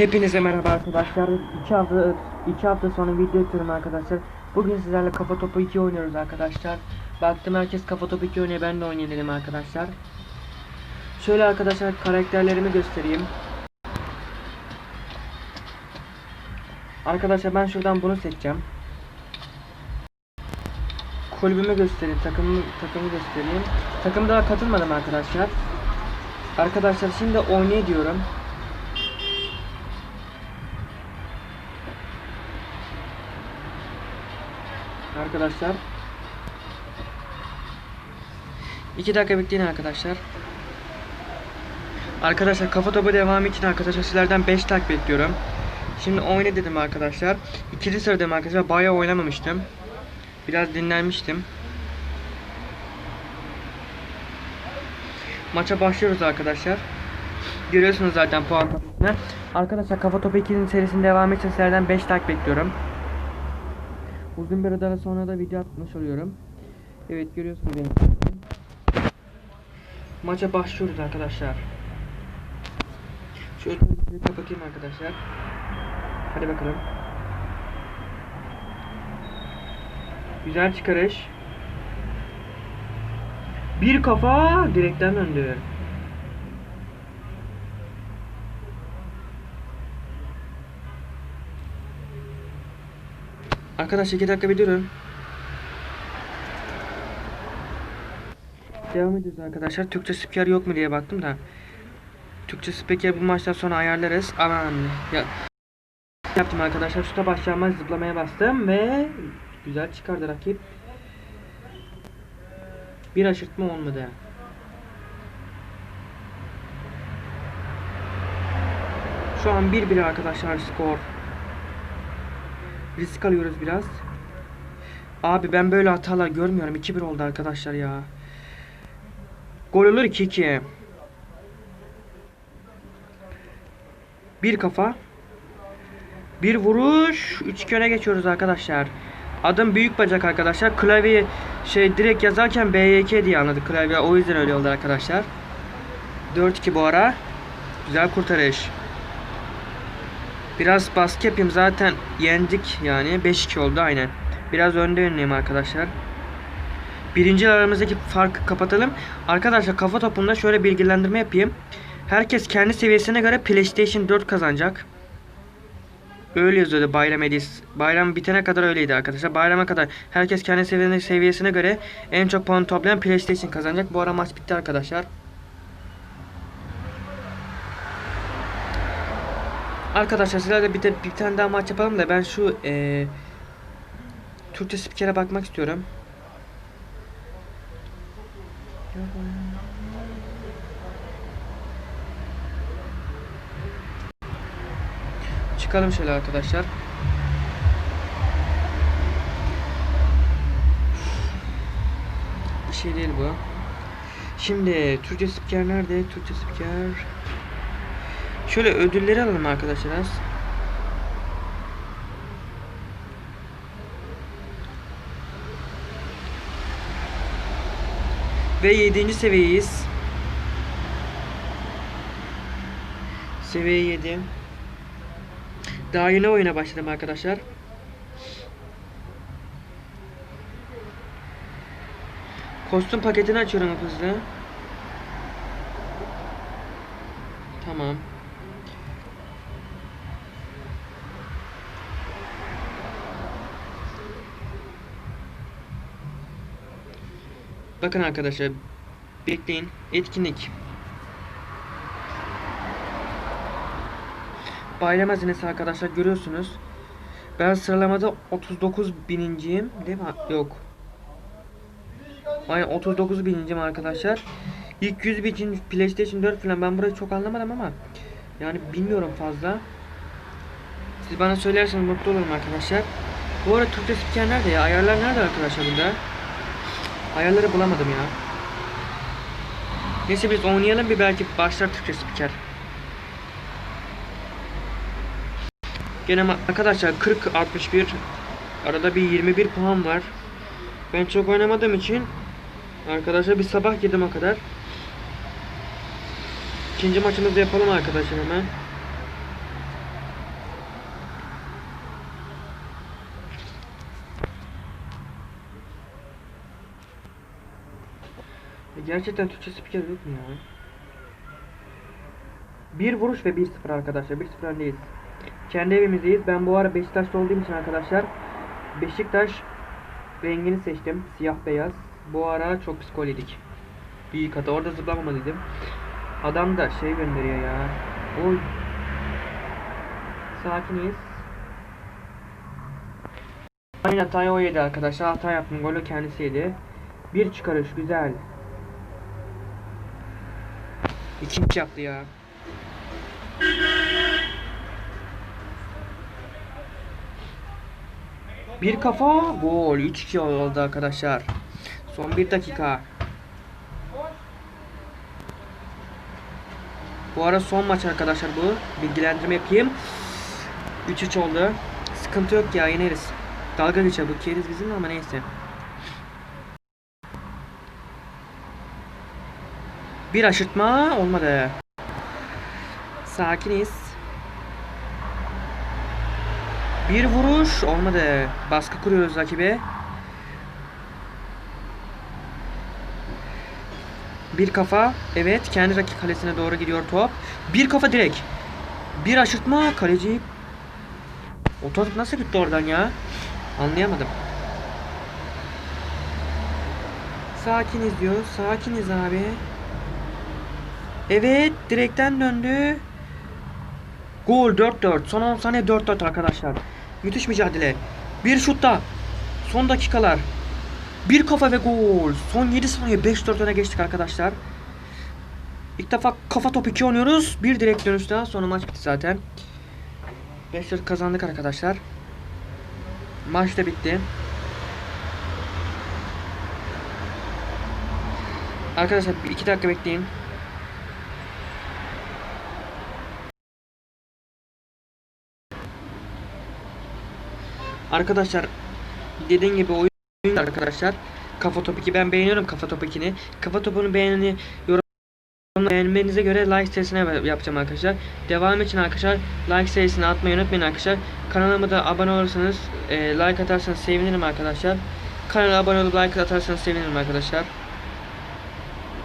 Hepinize merhaba arkadaşlar. 2 hafta 2 hafta sonra video atıyorum arkadaşlar. Bugün sizlerle kafa topu 2 oynuyoruz arkadaşlar. Baktım herkes kafa topu 2 oynuyor. Ben de oynayayım dedim arkadaşlar. Şöyle arkadaşlar karakterlerimi göstereyim. Arkadaşlar ben şuradan bunu seçeceğim. Kulübümü göstereyim, takımı takımı göstereyim. Takım daha katılmadım arkadaşlar. Arkadaşlar şimdi oynay diyorum. Arkadaşlar. 2 dakika bekleyin arkadaşlar. Arkadaşlar kafa topu devamı için arkadaşlar sizlerden 5 tak bekliyorum. Şimdi oyna dedim arkadaşlar. İkinci sıradayım arkadaşlar. Bayağı oynamamıştım. Biraz dinlenmiştim. Maça başlıyoruz arkadaşlar. Görüyorsunuz zaten puan tablosu. Arkadaşlar Kafa Topu 2'nin serisinin devamı için sizlerden 5 like bekliyorum. Uzun bir aradan sonra da video atmış oluyorum. Evet görüyorsunuz beni. Maça başlıyoruz arkadaşlar. Şöyle bir kapatayım arkadaşlar. Hadi bakalım. Güzel çıkarış. Bir kafa direkten döndü. Arkadaşlar 2 dakika durun. Devam ediyoruz arkadaşlar. Türkçe spiker yok mu diye baktım da. Türkçe spiker bu maçtan sonra ayarlarız. Aman ya. Yaptım arkadaşlar. Şuta başlayamaz zıplamaya bastım ve güzel çıkardı rakip. Bir aşırtma olmadı. Şu an 1-1 arkadaşlar skor. Risk alıyoruz biraz. Abi ben böyle hatalar görmüyorum. 2-1 oldu arkadaşlar ya. Gol olur 2-2. Bir kafa. Bir vuruş. 3 öne geçiyoruz arkadaşlar. Adım büyük bacak arkadaşlar. Klavye şey direkt yazarken BYK diye anladık klavye. O yüzden öyle oldu arkadaşlar. 4-2 bu ara. Güzel kurtarış. Biraz baskı yapayım zaten yendik yani 5-2 oldu aynen. Biraz önde önleyim arkadaşlar. Birinci aramızdaki farkı kapatalım. Arkadaşlar kafa topunda şöyle bilgilendirme yapayım. Herkes kendi seviyesine göre PlayStation 4 kazanacak. Öyle yazıyordu bayram hediyesi. Bayram bitene kadar öyleydi arkadaşlar. Bayrama kadar herkes kendi seviyesine, seviyesine göre en çok puan toplayan PlayStation kazanacak. Bu ara maç bitti arkadaşlar. Arkadaşlar sizlerle bir, de, bir tane daha maç yapalım da ben şu ee, Türkçe spikere bakmak istiyorum. Çıkalım şöyle arkadaşlar. Bir şey değil bu. Şimdi Türkçe spiker nerede? Türkçe spiker. Şöyle ödülleri alalım arkadaşlar. Ve 7. seviyeyiz. Seviye 7. Daha yeni oyuna başladım arkadaşlar. Kostüm paketini açıyorum hızlı. Tamam. Bakın arkadaşlar. Bekleyin. Etkinlik. Bayram hazinesi arkadaşlar görüyorsunuz. Ben sıralamada 39 bininciyim. Değil mi? Yok. Aynen 39 binincim arkadaşlar. İlk 100 bin PlayStation 4 falan ben burayı çok anlamadım ama yani bilmiyorum fazla. Siz bana söylerseniz mutlu olurum arkadaşlar. Bu arada Türkçe spiker nerede ya? Ayarlar nerede arkadaşlar burada? Ayarları bulamadım ya. Neyse biz oynayalım bir belki başlar Türkçe spiker. Gene arkadaşlar 40 61 arada bir 21 puan var. Ben çok oynamadığım için arkadaşlar bir sabah girdim o kadar. İkinci maçımızı yapalım arkadaşlar hemen. Gerçekten Türkçe spiker yok mu ya? Bir vuruş ve 1-0 arkadaşlar. 1-0 öndeyiz. Kendi evimizdeyiz. Ben bu ara Beşiktaş'ta olduğum için arkadaşlar Beşiktaş rengini seçtim. Siyah beyaz. Bu ara çok yedik. Büyük hata. Orada zıplamalıydım. Adam da şey gönderiyor ya. Oy. Sakiniz. Aynen hatayı o yedi arkadaşlar. Hata yaptım. Golü kendisi yedi. Bir çıkarış. Güzel. İkinci yaptı ya. Bir kafa gol 3-2 oldu arkadaşlar. Son bir dakika. Bu ara son maç arkadaşlar bu. Bilgilendirme yapayım. 3-3 oldu. Sıkıntı yok ya yeneriz. Dalga geçer bu keriz bizim ama neyse. Bir aşırtma olmadı. Sakiniz. Bir vuruş olmadı. Baskı kuruyoruz rakibe. Bir kafa. Evet kendi rakip kalesine doğru gidiyor top. Bir kafa direkt. Bir aşırtma kaleci. O top nasıl gitti oradan ya? Anlayamadım. Sakiniz diyor. Sakiniz abi. Evet direkten döndü. Gol 4-4. Son 10 saniye 4-4 arkadaşlar. Müthiş mücadele. Bir şutta. Son dakikalar. Bir kafa ve gol. Son 7 saniye 5-4 öne geçtik arkadaşlar. İlk defa kafa top 2 oynuyoruz. Bir direkt dönüş daha sonra maç bitti zaten. 5-4 kazandık arkadaşlar. Maç da bitti. Arkadaşlar 2 dakika bekleyin. Arkadaşlar dediğim gibi oyun arkadaşlar. Kafa Top 2 ben beğeniyorum Kafa Top 2'ni. Kafa Top'unu beğeneni yorum beğenmenize göre like sayısına yapacağım arkadaşlar. Devam için arkadaşlar like sayısını atmayı unutmayın arkadaşlar. Kanalıma da abone olursanız e, like atarsanız sevinirim arkadaşlar. Kanala abone olup like atarsanız sevinirim arkadaşlar.